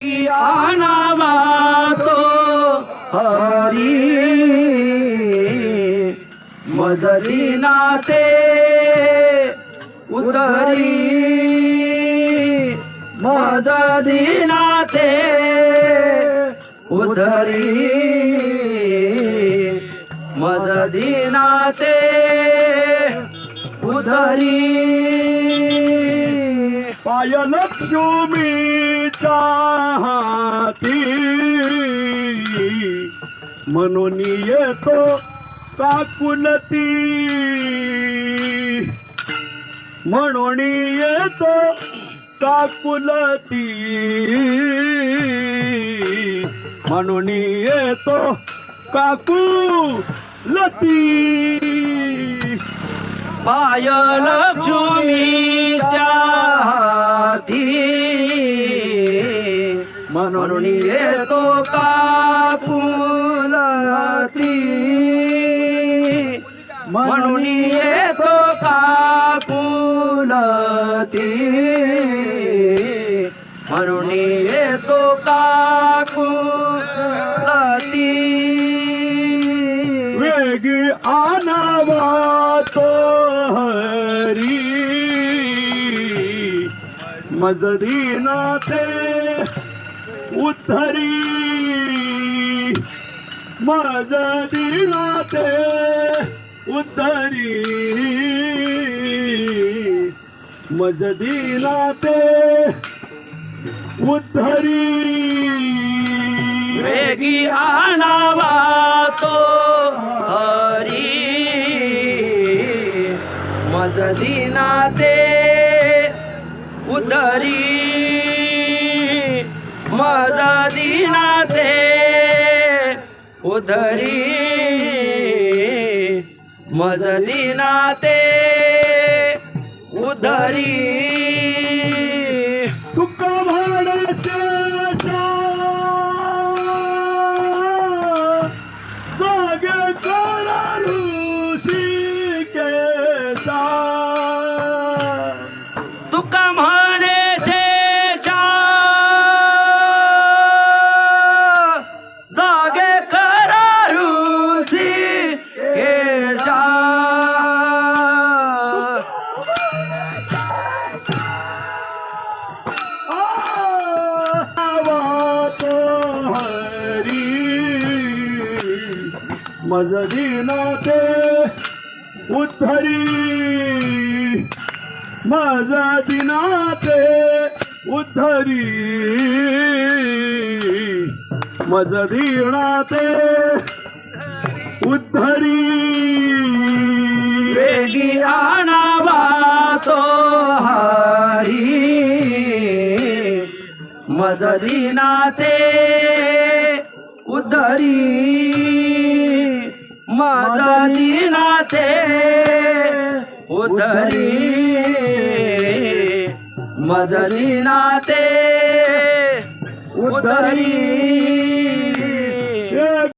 आनावा तो हरी मजरी नाते उतरी मजरी नाते उतरी मजरी नाते उतरी पायल लक्ष्मीच्या हाती म्हणून येतो काकुलती म्हणून येतो काकुलती म्हणून येतो काकू लती लक्ष्मीच्या हाती म्हणून येतो कापुलती म्हणून येतो काकुलती म्हणून येतो काकुलती वेगी आनावा तो हरी मजरीना ते उद्धरी। मजरीना ते उद्धरी। मजदीना ते उद्धरी। वेगी आणावा तो हरी। मजदीना ते उदरी. माझा दिनाचे उदरी. मज दिनाते उदरी. मजदीना ते उद्धरी. मजदीना ते उद्धरी. मजदीना ते उद्धरी. वेगी आणावा तो हरी. मजदीना उद्धरी. उदरी मजदीना ते उदरी मजदीना ते उदरी